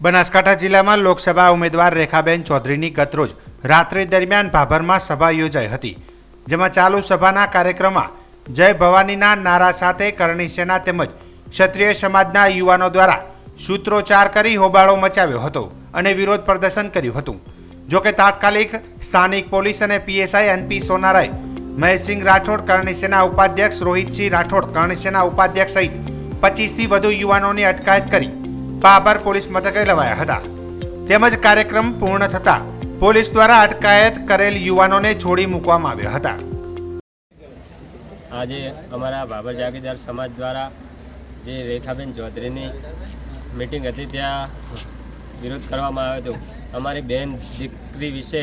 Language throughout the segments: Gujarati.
બનાસકાંઠા જિલ્લામાં લોકસભા ઉમેદવાર રેખાબેન ચૌધરીની ગતરોજ રાત્રિ દરમિયાન ભાભરમાં સભા યોજાઈ હતી, જેમાં ચાલુ સભાના કાર્યક્રમમાં જય ભવાનીના નારા સાથે કરણી સેના તેમજ ક્ષત્રિય સમાજના યુવાનો દ્વારા સૂત્રોચ્ચાર કરી હોબાળો મચાવ્યો હતો અને વિરોધ પ્રદર્શન કર્યું હતું. જોકે તાત્કાલિક સ્થાનિક પોલીસ અને પીએસઆઈ એનપી સોનારાએ મહેશસિંહ રાઠોડ કરણી સેના ઉપાધ્યક્ષ રોહિતસિંહ રાઠોડ કરણી સેના ઉપાધ્યક્ષ સહિત પચીસથી વધુ યુવાનોની અટકાયત કરી બાબર પોલીસ મથકે લવાયા હતા. તેમજ કાર્યક્રમ પૂર્ણ થતા પોલીસ દ્વારા અટકાયત કરેલ યુવાનોને છોડી મૂકવામાં આવ્યા હતા. આજે અમારા બાબર જાગીરદાર સમાજ દ્વારા જે રેખાબેન ચૌધરીની મિટિંગ હતી, ત્યાં વિરોધ કરવામાં આવ્યો હતો. અમારી બેન દીકરી વિશે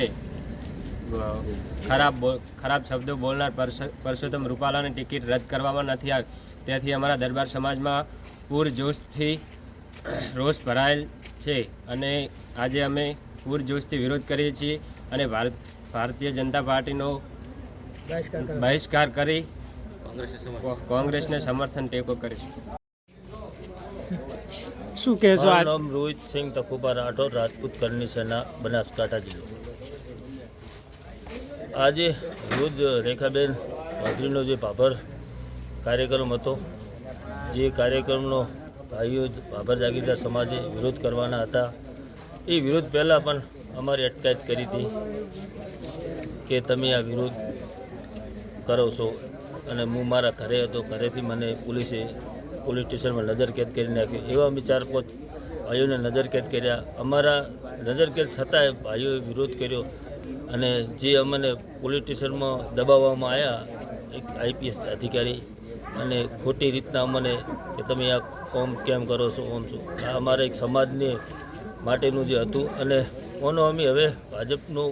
ખરાબ ખરાબ શબ્દો બોલનાર પરસ- પરસોત્તમ રૂપાલાની ટિકિટ રદ કરવામાં નથી આવી. તેથી અમારા દરબાર સમાજમાં પૂરજોશથી રોષ ભરાયેલ છે અને આજે અમે પૂરજોશથી વિરોધ કરીએ છીએ અને ભારત ભારતીય જનતા પાર્ટીનો બહિષ્કાર કરી કોંગ્રેસને સમર્થન ટેકો કરીશું શું કહેશો આ નામ રોહિત સિંહ તકુબા રાઠોડ રાજપૂત કરની સેના બનાસકાંઠા જિલ્લો. આજે રોજ રેખાબેન વાઘરીનો જે ભાભર કાર્યક્રમ હતો જે કાર્યક્રમનો ભાઈઓ ભાભર જાગીરદાર સમાજે વિરોધ કરવાના હતા. એ વિરોધ પહેલાં પણ અમારી અટકાયત કરી હતી કે તમે આ વિરોધ કરો છો. અને હું મારા ઘરે હતો, ઘરેથી મને પોલીસે પોલીસ સ્ટેશનમાં નજરકેદ કરી નાખી. એવા અમે ચાર પાંચ ભાઈઓને નજરકેદ કર્યા. અમારા નજરકેદ છતાંય ભાઈઓએ વિરોધ કર્યો. અને જે અમને પોલીસ સ્ટેશનમાં દબાવવામાં આવ્યા, એક આઈપીએસ અધિકારી અને ખોટી રીતના અમને કે તમે આ કોમ કેમ કરો છો ઓમ છો. આ અમારા એક સમાજને માટેનું જે હતું અને ઓનો અમે હવે ભાજપનું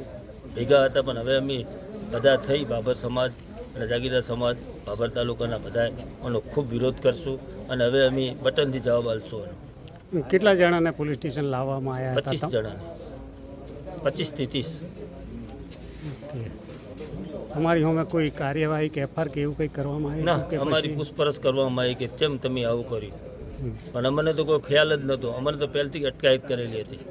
ભેગા હતા પણ હવે અમે બધા થઈ બાબર સમાજ અને જાગીરદાર સમાજ બાબર તાલુકાના બધા એનો ખૂબ વિરોધ કરશું અને હવે અમે બટનથી જવાબ આપશું એનો કેટલા જણાને પોલીસ સ્ટેશન લાવવામાં આવ્યા પચીસ જણાને. પચીસથી ત્રીસ. ઓકે. હોમે કોઈ કાર્યવાહી કે એફઆર કે એવું કંઈ કરવામાં આવ્યું ના કે અમારી પૂછપરછ કરવામાં આવી કે કેમ તમે આવું કર્યું પણ અમને તો કોઈ ખ્યાલ જ નહોતો અમને તો પહેલથી અટકાયત કરેલી હતી.